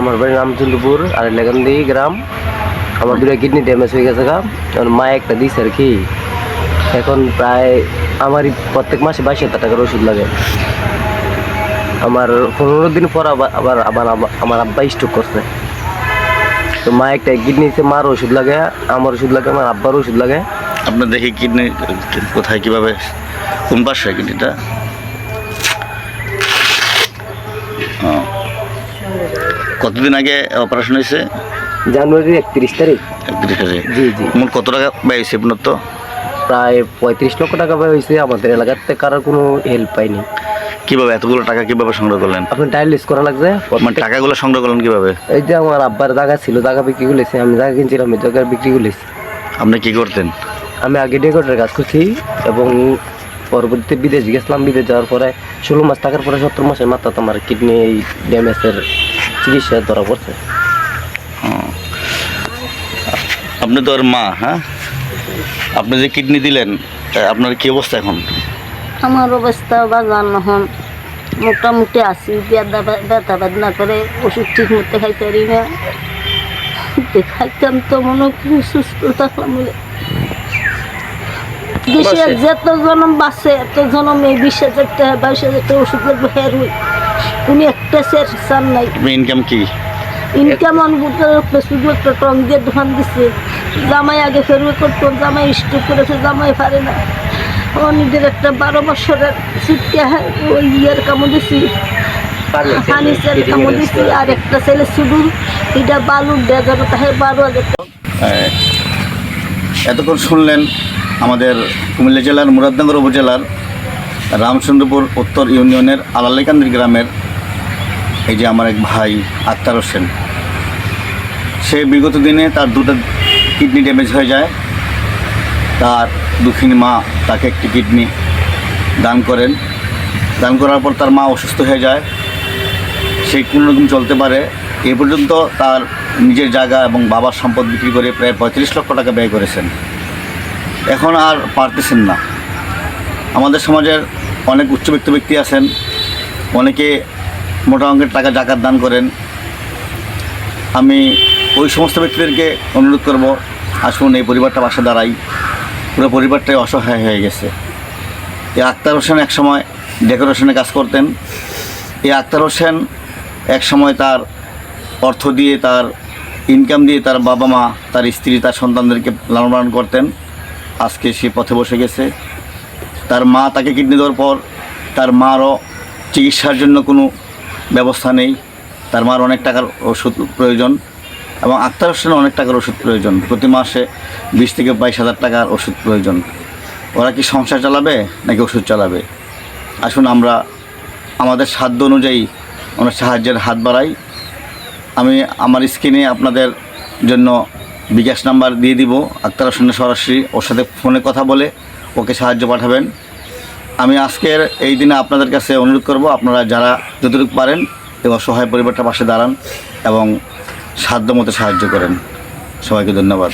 আমার বাড়ি রামচন্দ্রপুর আর লেগান্দি গ্রাম। আমার দুটো কিডনি ড্যামেজ হয়ে গেছে গা। মা একটা দিছে আর কি। এখন প্রায় আমারই প্রত্যেক মাসে বাইশ হাজার টাকার ওষুধ লাগে। আমার পনেরো দিন পর আবার আবার আমার আব্বা স্ট্রোক করছে। তো মা একটা কিডনিতে মার ওষুধ লাগে আমার ওষুধ লাগে আমার আব্বার ওষুধ লাগে। আপনার দেখি কিডনি কোথায় কীভাবে কোন পাশে কিডনিটা। কতদিন আগে অপারেশন হয়েছে? জানুয়ারির একত্রিশ তারিখ। একত্রিশ তারিখ। জি জি। মোট কত টাকা ব্যয় হয়েছে আপনার তো? প্রায় পঁয়ত্রিশ লক্ষ টাকা ব্যয় হয়েছে। আমাদের এলাকাতে কারোর কোনো হেল্প পাইনি। কীভাবে এতগুলো টাকা কীভাবে সংগ্রহ করলেন? আপনি ডায়ালিস করা লাগছে? মানে টাকাগুলো সংগ্রহ করলেন কীভাবে? এই যে আমার আব্বার জায়গা ছিল জায়গা বিক্রি করেছি। আমি জায়গা কিনছিলাম জায়গা বিক্রি করেছি। আপনি কি করতেন? আমি আগে ডেকোরের কাজ করছি এবং পরবর্তীতে বিদেশ গেছিলাম। বিদেশ যাওয়ার পরে ষোলো মাস থাকার পরে সত্তর মাসের মাত্রা আমার কিডনি ড্যামেজের চিকিৎসা ধরা পড়ছে। আপনি তো ওর মা হ্যাঁ? আপনি যে কিডনি দিলেন আপনার কি অবস্থা এখন? আমার অবস্থা বাজার নহন। মোটামুটি আছি ব্যথা বেদনা করে ওষুধ ঠিক মতো খাইতে পারি না। খাইতাম তো মনে হয় সুস্থ থাকলাম বলে দেশে যত জনম বাঁচে এত জনম এই বিশ হাজার টাকা বাইশ হাজার টাকা ওষুধ লাগবে হেরুই কোনো একটা সের সার নাই। আপনার ইনকাম কি? ইনকাম শুধু একটা টং দিয়ে দোকান দিচ্ছে জামাই আগে ফেরুয়ে করতো জামাই স্টোক করেছে জামাই পারে না। ও নিজের একটা বারো বছরের সিটকে ওই ইয়ের কামো দিছি। ফার্নিচার কামো দিছি আর একটা ছেলে শুধু এটা বালুর ডেজার তাহে বারো হাজার টাকা। এতক্ষণ শুনলেন আমাদের কুমিল্লা জেলার মুরাদনগর উপজেলার রামচন্দ্রপুর উত্তর ইউনিয়নের আলালিকান্দির গ্রামের এই যে আমার এক ভাই আক্তার হোসেন, সে বিগত দিনে তার দুটো কিডনি ড্যামেজ হয়ে যায়। তার দুঃখিনী মা তাকে একটি কিডনি দান করেন। দান করার পর তার মা অসুস্থ হয়ে যায়। সে কোনোরকম চলতে পারে। এ পর্যন্ত তার নিজের জায়গা এবং বাবার সম্পদ বিক্রি করে প্রায় পঁয়ত্রিশ লক্ষ টাকা ব্যয় করেছেন। এখন আর পারতেছেন না। আমাদের সমাজের অনেক উচ্চবিত্ত ব্যক্তি আছেন। অনেকে মোটা অঙ্কের টাকা জাকাত দান করেন। আমি ওই সমস্ত ব্যক্তিদেরকে অনুরোধ করব, আসুন এই পরিবারটা পাশে দাঁড়াই। পুরো পরিবারটাই অসহায় হয়ে গেছে। এই আক্তার হোসেন একসময় ডেকোরেশনে কাজ করতেন। এই আক্তার হোসেন এক সময় তার অর্থ দিয়ে, তার ইনকাম দিয়ে তার বাবা মা, তার স্ত্রী, তার সন্তানদেরকে লালন পালন করতেন। আজকে সে পথে বসে গেছে। তার মা তাকে কিডনি দেওয়ার পর তার মারও চিকিৎসার জন্য কোনো ব্যবস্থা নেই। তার মার অনেক টাকার ওষুধ প্রয়োজন এবং আক্তার হোসেনের অনেক টাকার ওষুধ প্রয়োজন। প্রতি মাসে বিশ থেকে বাইশ হাজার টাকার ওষুধ প্রয়োজন। ওরা কি সংসার চালাবে নাকি ওষুধ চালাবে? আসুন আমরা আমাদের সাধ্য অনুযায়ী আমরা সাহায্যের হাত বাড়াই। আমি আমার স্ক্রিনে আপনাদের জন্য বিকাশ নাম্বার দিয়ে দিব। আক্তার হোসেনের সরাসরি ওর সাথে ফোনে কথা বলে ওকে সাহায্য পাঠাবেন। আমি আজকের এই দিনে আপনাদের কাছে অনুরোধ করব, আপনারা যারা যতটুকু পারেন এবং সহায় পরিবারটা পাশে দাঁড়ান এবং সাধ্য মতো সাহায্য করেন। সবাইকে ধন্যবাদ।